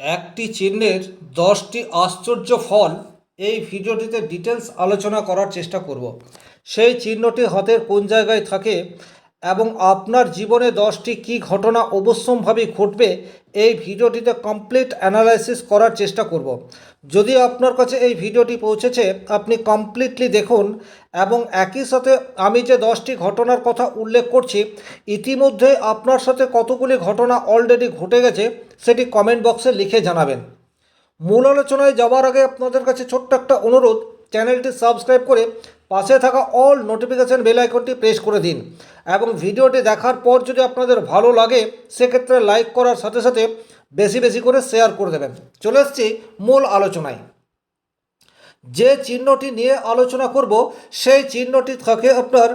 একটি চিহ্নের দশটি আশ্চর্য ফল এই ভিডিওটিতে ডিটেলস আলোচনা করার চেষ্টা করব। সেই চিহ্নটি হাতের কোন জায়গায় থাকে এবং আপনার জীবনে দশটি কী ঘটনা অবশ্যম্ভাবী ঘটবে এই ভিডিওটিতে কমপ্লিট অ্যানালাইসিস করার চেষ্টা করব। যদি আপনার কাছে এই ভিডিওটি পৌঁছেছে, আপনি কমপ্লিটলি দেখুন এবং একই সাথে আমি যে দশটি ঘটনার কথা উল্লেখ করছি, ইতিমধ্যে আপনার সাথে কতগুলি ঘটনা অলরেডি ঘটে গেছে, সেটি কমেন্ট বক্সে লিখে জানাবেন। মূল আলোচনায় যাওয়ার আগে আপনাদের কাছে ছোট্ট একটা অনুরোধ চ্যানেলটি সাবস্ক্রাইব করে পাশে থাকা অল নোটিফিকেশান বেল আইকনটি প্রেস করে দিন এবং ভিডিওটি দেখার পর যদি আপনাদের ভালো লাগে, সেক্ষেত্রে লাইক করার সাথে সাথে বেশি বেশি করে শেয়ার করে দেবেন। চলে এসছি মূল আলোচনায়। যে চিহ্নটি নিয়ে আলোচনা করব, সেই চিহ্নটি থাকে আপনার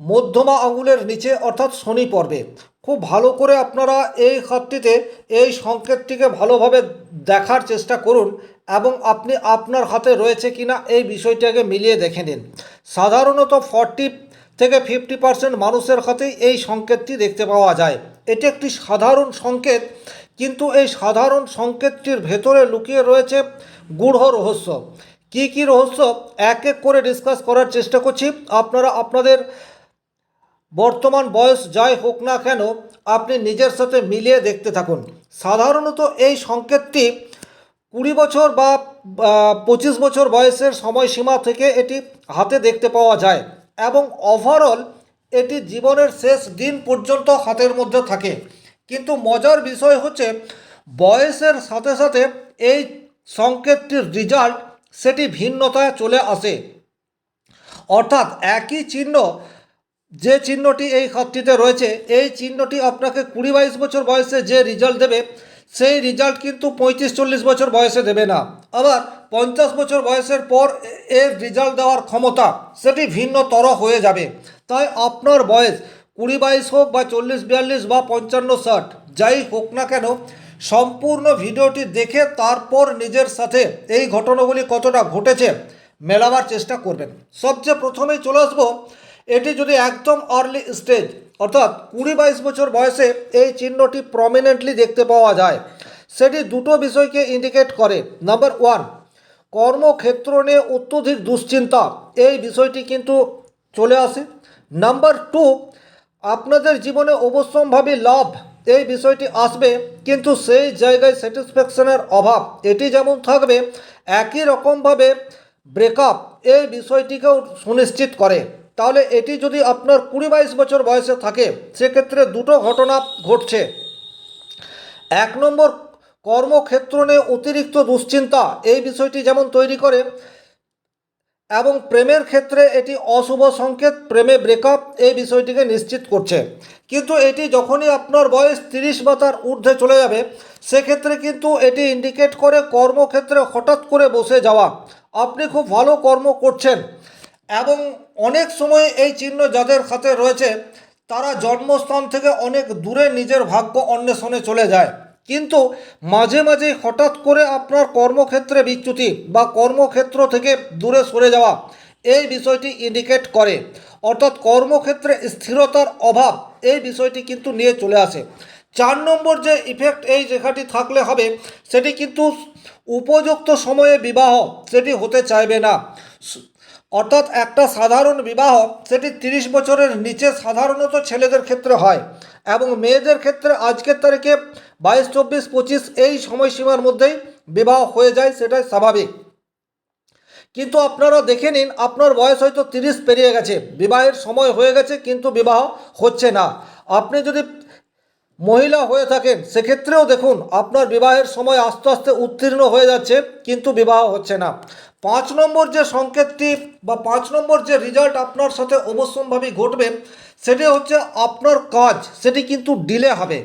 মধ্যমা আঙুলের নিচে, অর্থাৎ শনি পর্বে। খুব ভালো করে আপনারা এই হাতটিতে এই সংকেতটিকে ভালোভাবে দেখার চেষ্টা করুন এবং আপনি আপনার হাতে রয়েছে কিনা এই বিষয়টাকে মিলিয়ে দেখে নিন। সাধারণত ফর্টি থেকে ফিফটি পার্সেন্ট মানুষের হাতেই এই সংকেতটি দেখতে পাওয়া যায়। এটি একটি সাধারণ সংকেত, কিন্তু এই সাধারণ সংকেতটির ভেতরে লুকিয়ে রয়েছে গূঢ় রহস্য। কি কি রহস্য? এক এক করে ডিসকাস করার চেষ্টা করছি। আপনারা আপনাদের বর্তমান বয়স যাই হোক না কেন, আপনি নিজের সাথে মিলিয়ে দেখতে থাকুন। সাধারণত এই সংকেতটি কুড়ি বছর বা পঁচিশ বছর বয়সের সময়সীমা থেকে এটি হাতে দেখতে পাওয়া যায় এবং ওভারঅল এটি জীবনের শেষ দিন পর্যন্ত হাতের মধ্যে থাকে। কিন্তু মজার বিষয় হচ্ছে বয়সের সাথে সাথে এই সংকেতটির রেজাল্ট সেটি ভিন্নতায় চলে আসে। অর্থাৎ একই চিহ্ন যে চিহ্নটি এই হাতটিতে রয়েছে, এই চিহ্নটি আপনাকে কুড়ি বাইশ বছর বয়সে যে রেজাল্ট দেবে, সেই রেজাল্ট কিন্তু পঁয়ত্রিশ চল্লিশ বছর বয়সে দেবে না। আবার পঞ্চাশ বছর বয়সের পর এর রেজাল্ট দেওয়ার ক্ষমতা, সেটি ভিন্নতর হয়ে যাবে। তাই আপনার বয়স কুড়ি বাইশ হোক বা চল্লিশ বিয়াল্লিশ বা পঞ্চান্ন ষাট, যাই হোক না কেন, সম্পূর্ণ ভিডিওটি দেখে তারপর নিজের সাথে এই ঘটনাগুলি কতটা ঘটেছে মেলাবার চেষ্টা করবেন। সবচেয়ে প্রথমেই চলে আসব এটি যদি একদম আর্লি স্টেজ অর্থাৎ কুড়ি বাইশ বছর বয়সে এই চিহ্নটি প্রমিনেন্টলি দেখতে পাওয়া যায়। সেটি দুটো বিষয়কে ইন্ডিকেট করে। নাম্বার ওয়ান কর্মক্ষেত্র নিয়ে অত্যধিক দুশ্চিন্তা। এই বিষয়টি কিন্তু চলে আসে। নাম্বার টু আপনাদের জীবনে অবশ্যম্ভাবী লাভ। এই বিষয়টি আসবে কিন্তু সেই জায়গায় স্যাটিসফ্যাকশনের অভাব। এটি যেমন থাকবে, একই রকমভাবে ব্রেকআপ এই বিষয়টিকেও সুনিশ্চিত করে। তাহলে এটি যদি আপনার কুড়ি বাইশ বছর বয়সে থাকে, সেক্ষেত্রে দুটো ঘটনা ঘটছে। এক নম্বর, কর্মক্ষেত্র নিয়ে অতিরিক্ত দুশ্চিন্তা, এই বিষয়টি যেমন তৈরি করে, এবং প্রেমের ক্ষেত্রে এটি অশুভ সংকেত, প্রেমে ব্রেকআপ এই বিষয়টিকে নিশ্চিত করছে। কিন্তু এটি যখনই আপনার বয়স তিরিশ বা তার ঊর্ধ্বে চলে যাবে, সেক্ষেত্রে কিন্তু এটি ইন্ডিকেট করে কর্মক্ষেত্রে হঠাৎ করে বসে যাওয়া। আপনি খুব ভালো কর্ম করছেন এবং অনেক সময় এই চিহ্ন যাদের হাতে রয়েছে, তারা জন্মস্থান থেকে অনেক দূরে নিজের ভাগ্য অন্বেষণে চলে যায়। কিন্তু মাঝে মাঝে হঠাৎ করে আপনার কর্মক্ষেত্রে বিচ্যুতি বা কর্মক্ষেত্র থেকে দূরে সরে যাওয়া, এই বিষয়টি ইন্ডিকেট করে। অর্থাৎ কর্মক্ষেত্রে স্থিরতার অভাব, এই বিষয়টি কিন্তু নিয়ে চলে আসে। চার নম্বর যে ইফেক্ট এই রেখাটি থাকলে হবে, সেটি কিন্তু উপযুক্ত সময়ে বিবাহ, সেটি হতে চাইবে না। অর্থাৎ একটা সাধারণ বিবাহ, সেটি তিরিশ বছরের নিচে সাধারণত ছেলেদের ক্ষেত্রে হয় এবং মেয়েদের ক্ষেত্রে আজকের তারিখে বাইশ, চব্বিশ, পঁচিশ এই সময়সীমার মধ্যেই বিবাহ হয়ে যায়, সেটাই স্বাভাবিক। কিন্তু আপনারা দেখে নিন, আপনার বয়স হয়তো তিরিশ পেরিয়ে গেছে, বিবাহের সময় হয়ে গেছে, কিন্তু বিবাহ হচ্ছে না। আপনি যদি মহিলা হয়ে থাকেন, সেক্ষেত্রেও দেখুন আপনার বিবাহের সময় আস্তে আস্তে উত্তীর্ণ হয়ে যাচ্ছে, কিন্তু বিবাহ হচ্ছে না। পাঁচ নম্বর যে সংকেতটি বা পাঁচ নম্বর যে রেজাল্ট আপনার সাথে অবশ্যম্ভাবী ঘটবে, সেটি হচ্ছে আপনার কাজ, সেটি কিন্তু ডিলে হবে।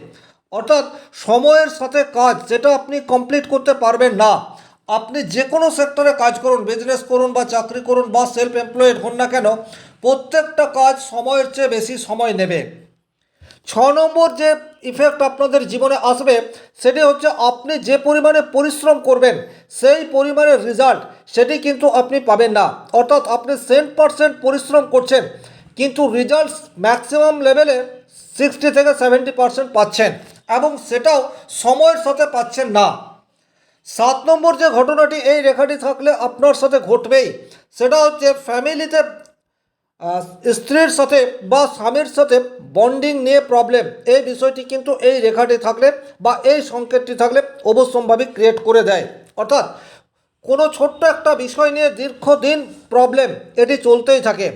অর্থাৎ সময়ের সাথে কাজ যেটা আপনি কমপ্লিট করতে পারবেন না। আপনি যে কোনো সেক্টরে কাজ করুন বিজনেস করুন বা চাকরি করুন বা সেলফ এমপ্লয়েড হন না কেন, প্রত্যেকটা কাজ সময়ের চেয়ে বেশি সময় নেবে। ছ নম্বর যে ইফেক্ট আপনাদের জীবনে আসবে, সেটি হচ্ছে আপনি যে পরিমাণে পরিশ্রম করবেন, সেই পরিমাণের রেজাল্ট সেটি কিন্তু আপনি পাবেন না। অর্থাৎ আপনি সেন্ট পারসেন্ট পরিশ্রম করছেন, কিন্তু রেজাল্টস ম্যাক্সিমাম লেভেলে সিক্সটি থেকে সেভেন্টি পারসেন্ট পাচ্ছেন এবং সেটাও সময়ের সাথে পাচ্ছেন না। সাত নম্বর যে ঘটনাটি, এই রেখাটি থাকলে আপনার সাথে ঘটবেই। সেটা হচ্ছে ফ্যামিলিতে স্ত্রীর সাথে বা স্বামীর সাথে বন্ডিং নিয়ে প্রবলেম এই বিষয়টি কিন্তু এই রেখাটি থাকলে বা এই সংকেতটি থাকলে অবশ্যম্ভাবী ক্রিয়েট করে দেয়। অর্থাৎ কোনো ছোট্ট একটা বিষয় নিয়ে দীর্ঘদিন প্রবলেম এটি চলতেই থাকে।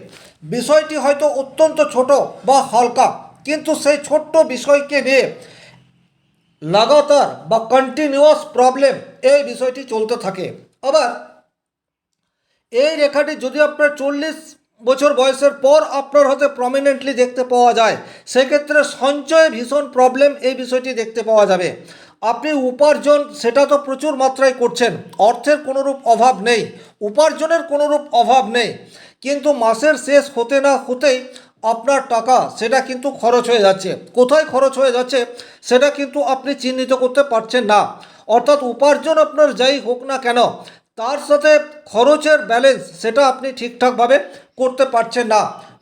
বিষয়টি হয়তো অত্যন্ত ছোট বা হালকা, কিন্তু সেই ছোট্ট বিষয়কে নিয়ে লাগাতার বা কন্টিনিউয়াস প্রবলেম এই বিষয়টি চলতে থাকে। আবার এই রেখাটি যদি আপনার চল্লিশ বছর বয়সের পর আপনার হাতে প্রমিনেন্টলি দেখতে পাওয়া যায়। সেক্ষেত্রে সঞ্চয়ে ভীষণ প্রবলেম এই বিষয়টি দেখতে পাওয়া যাবে। আপনি উপার্জন, সেটা তো প্রচুর মাত্রায় করছেন। অর্থের কোনোরূপ অভাব নেই। উপার্জনের কোনোরূপ অভাব নেই। কিন্তু মাসের শেষ হতে না হতেই আপনার টাকা, সেটা কিন্তু খরচ হয়ে যাচ্ছে। কোথায় খরচ হয়ে যাচ্ছে, সেটা কিন্তু আপনি চিহ্নিত করতে পারছেন না। অর্থাৎ উপার্জন আপনার যাই হোক না কেন, তার সাথে খরচের ব্যালেন্স সেটা আপনি ঠিকঠাকভাবে করতে পারছে না।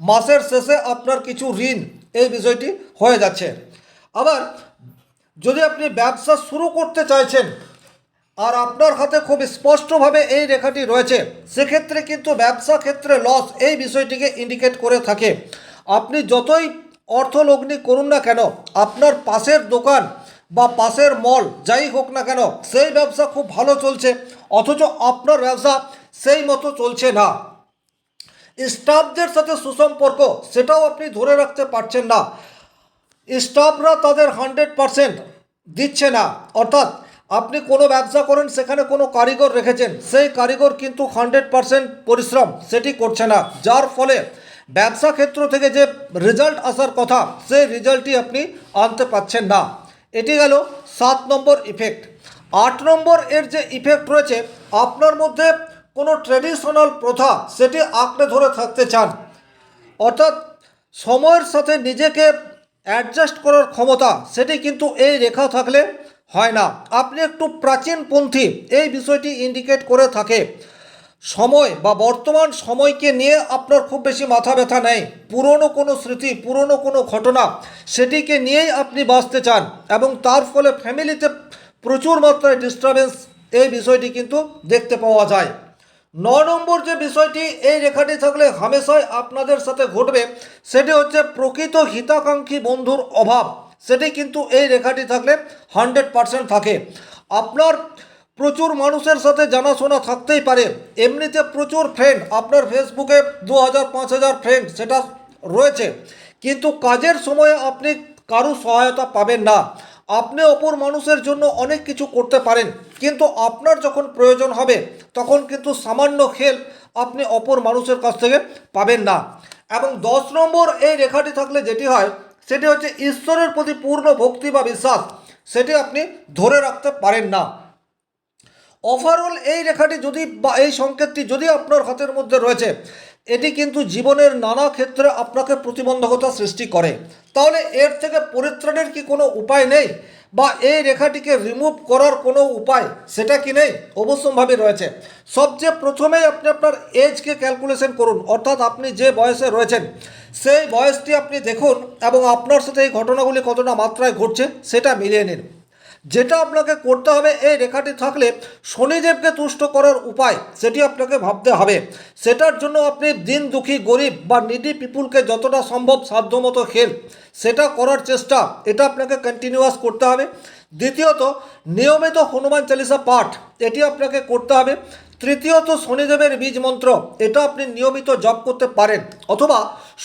মাসের শেষে আপনার কিছু ঋণ এই বিষয়টি হয়ে যাচ্ছে। আবার যদি আপনি ব্যবসা শুরু করতে চাইছেন আর আপনার হাতে খুব স্পষ্টভাবে এই রেখাটি রয়েছে, সেক্ষেত্রে কিন্তু ব্যবসা ক্ষেত্রে লস এই বিষয়টিকে ইন্ডিকেট করে থাকে। আপনি যতই অর্থলগ্নি করুন না কেন, আপনার পাশের দোকান বা পাশের মল যাই হোক না কেন, সেই ব্যবসা খুব ভালো চলছে, অথচ আপনার ব্যবসা সেই মতো চলছে না। স্টাফদের সাথে সুসম্পর্ক, সেটাও আপনি ধরে রাখতে পারছেন না। স্টাফরা তাদের হান্ড্রেড পারসেন্ট দিচ্ছে না। অর্থাৎ আপনি কোনো ব্যবসা করেন, সেখানে কোনো কারিগর রেখেছেন, সেই কারিগর কিন্তু হান্ড্রেড পারসেন্ট পরিশ্রম সেটি করছে না। যার ফলে ব্যবসা ক্ষেত্র থেকে যে রেজাল্ট আসার কথা, সেই রেজাল্টই আপনি আনতে পাচ্ছেন না। এটি গেল সাত নম্বর ইফেক্ট আট নম্বর এর যে ইফেক্ট রয়েছে, আপনার মধ্যে কোনো ট্রেডিশনাল প্রথা সেটি আঁকড়ে ধরে থাকতে চান। অর্থাৎ সময়ের সাথে নিজেকে অ্যাডজাস্ট করার ক্ষমতা সেটি কিন্তু এই রেখা থাকলে হয় না। আপনি একটু প্রাচীনপন্থী এই বিষয়টি ইন্ডিকেট করে থাকে। সময় বা বর্তমান সময়কে নিয়ে আপনার খুব বেশি মাথা ব্যথা নেই। পুরনো কোনো স্মৃতি, পুরনো কোনো ঘটনা সেটিকে নিয়েই আপনি বাঁচতে চান এবং তার ফলে ফ্যামিলিতে প্রচুর মাত্রায় ডিস্টারবেন্স এই বিষয়টি কিন্তু দেখতে পাওয়া যায়। ন নম্বর যে বিষয়টি, এই রেখাটি থাকলে হামেশাই আপনাদের সাথে ঘটবে, সেটি হচ্ছে প্রকৃত হিতাকাঙ্ক্ষী বন্ধুর অভাব। সেটি কিন্তু এই রেখাটি থাকলে হান্ড্রেড পারসেন্ট থাকে। আপনার প্রচুর মানুষের সাথে জানাশোনা থাকতেই পারে। এমনিতে প্রচুর ফ্রেন্ড আপনার ফেসবুকে দু হাজার পাঁচ হাজার ফ্রেন্ড সেটা রয়েছে। কিন্তু কাজের সময়ে আপনি কারও সহায়তা পাবেন না। আপনি অপর মানুষের জন্য অনেক কিছু করতে পারেন, কিন্তু আপনার যখন প্রয়োজন হবে, তখন কিন্তু সামান্য হেল্প আপনি অপর মানুষের কাছ থেকে পাবেন না। এবং দশ নম্বর এই রেখাটি থাকলে যেটি হয়, সেটি হচ্ছে ঈশ্বরের প্রতি পূর্ণ ভক্তি বা বিশ্বাস, সেটি আপনি ধরে রাখতে পারেন না। ওভারঅল এই রেখাটি যদি বা এই সংকেতটি যদি আপনার হাতের মধ্যে রয়েছে এটি কিন্তু জীবনের নানা ক্ষেত্রে আপনাকে প্রতিবন্ধকতা সৃষ্টি করে। তাহলে এর থেকে পরিত্রাণের কি কোনো উপায় নেই? বা এই রেখাটিকে রিমুভ করার কোনো উপায় সেটা কি নেই? অবশ্যম্ভাবে রয়েছে। সবচেয়ে প্রথমেই আপনি আপনার এজকে ক্যালকুলেশন করুন। অর্থাৎ আপনি যে বয়সে রয়েছেন, সেই বয়সটি আপনি দেখুন এবং আপনার সাথে এই ঘটনাগুলি কতটা মাত্রায় ঘটছে সেটা মিলিয়ে নিন। যেটা আপনাকে করতে হবে, এই রেখাটি থাকলে শনিদেবকে তুষ্ট করার উপায় সেটি আপনাকে ভাবতে হবে। সেটার জন্য আপনি দিন দুঃখী, গরিব বা নিডি পিপুলকে যতটা সম্ভব সাধ্যমতো হেল্প সেটা করার চেষ্টা, এটা আপনাকে কন্টিনিউয়াস করতে হবে। দ্বিতীয়ত, নিয়মিত হনুমান চালিসা পাঠ, এটি আপনাকে করতে হবে। তৃতীয়ত, শনিদেবের বীজ মন্ত্র, এটা আপনি নিয়মিত জপ করতে পারেন। অথবা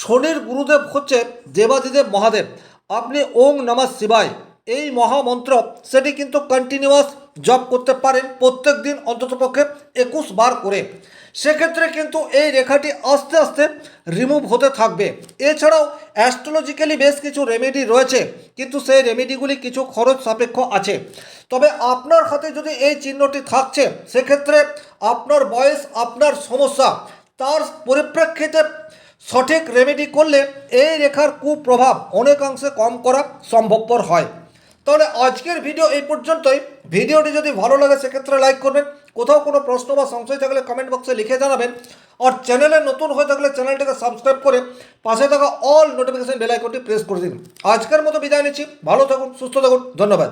শনির গুরুদেব হচ্ছে দেবাদিদেব মহাদেব। আপনি ওং নমঃ শিবায়। এই মহামন্ত্র, সেটি কিন্তু কন্টিনিউয়াস জব করতে পারেন প্রত্যেক দিন অন্ততপক্ষে একুশ বার করে। সেক্ষেত্রে কিন্তু এই রেখাটি আস্তে আস্তে রিমুভ হতে থাকবে। এছাড়াও অ্যাস্ট্রোলজিক্যালি বেশ কিছু রেমেডি রয়েছে, কিন্তু সেই রেমেডিগুলি কিছু খরচ সাপেক্ষ আছে। তবে আপনার হাতে যদি এই চিহ্নটি থাকছে, সেক্ষেত্রে আপনার বয়স, আপনার সমস্যা, তার পরিপ্রেক্ষিতে সঠিক রেমেডি করলে এই রেখার কুপ্রভাব অনেকাংশে কম করা সম্ভবপর হয়। তাহলে আজকের ভিডিও এই পর্যন্তই। ভিডিওটি যদি ভালো লাগে, সেক্ষেত্রে লাইক করবেন। কোথাও কোনো প্রশ্ন বা সংশয় থাকলে কমেন্ট বক্সে লিখে জানাবেন। আর চ্যানেলে নতুন হয়ে থাকলে চ্যানেলটাকে সাবস্ক্রাইব করে পাশে থাকা অল নোটিফিকেশন বেল আইকনটি প্রেস করে দিন। আজকের মতো বিদায় নিচ্ছি। ভালো থাকুন, সুস্থ থাকুন। ধন্যবাদ।